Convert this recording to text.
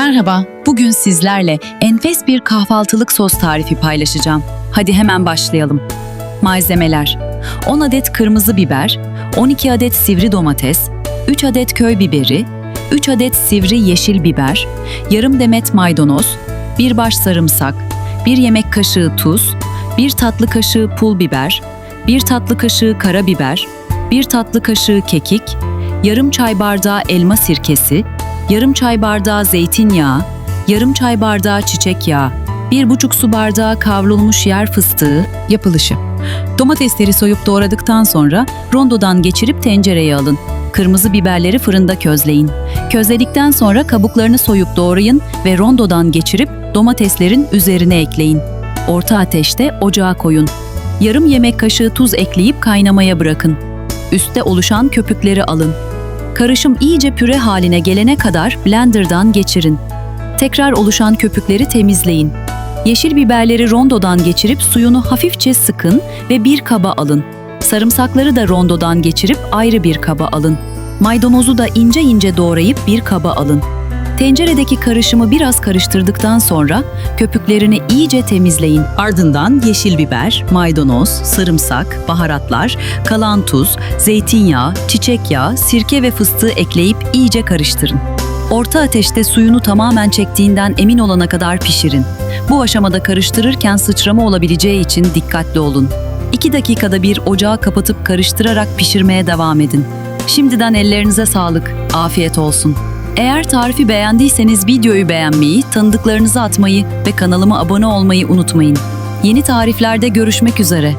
Merhaba, bugün sizlerle enfes bir kahvaltılık sos tarifi paylaşacağım. Hadi hemen başlayalım. Malzemeler 10 adet kırmızı biber, 12 adet sivri domates, 3 adet köy biberi, 3 adet sivri yeşil biber, yarım demet maydanoz, 1 baş sarımsak, 1 yemek kaşığı tuz, 1 tatlı kaşığı pul biber, 1 tatlı kaşığı karabiber, 1 tatlı kaşığı kekik, yarım çay bardağı elma sirkesi, yarım çay bardağı zeytinyağı, yarım çay bardağı çiçek yağı, bir buçuk su bardağı kavrulmuş yer fıstığı, yapılışı. Domatesleri soyup doğradıktan sonra rondodan geçirip tencereye alın. Kırmızı biberleri fırında közleyin. Közledikten sonra kabuklarını soyup doğrayın ve rondodan geçirip domateslerin üzerine ekleyin. Orta ateşte ocağa koyun. Yarım yemek kaşığı tuz ekleyip kaynamaya bırakın. Üste oluşan köpükleri alın. Karışım iyice püre haline gelene kadar blenderdan geçirin. Tekrar oluşan köpükleri temizleyin. Yeşil biberleri rondodan geçirip suyunu hafifçe sıkın ve bir kaba alın. Sarımsakları da rondodan geçirip ayrı bir kaba alın. Maydanozu da ince ince doğrayıp bir kaba alın. Tenceredeki karışımı biraz karıştırdıktan sonra köpüklerini iyice temizleyin. Ardından yeşil biber, maydanoz, sarımsak, baharatlar, kalan tuz, zeytinyağı, çiçek yağı, sirke ve fıstığı ekleyip iyice karıştırın. Orta ateşte suyunu tamamen çektiğinden emin olana kadar pişirin. Bu aşamada karıştırırken sıçrama olabileceği için dikkatli olun. 2 dakikada bir ocağı kapatıp karıştırarak pişirmeye devam edin. Şimdiden ellerinize sağlık, afiyet olsun. Eğer tarifi beğendiyseniz videoyu beğenmeyi, tanıdıklarınıza atmayı ve kanalıma abone olmayı unutmayın. Yeni tariflerde görüşmek üzere.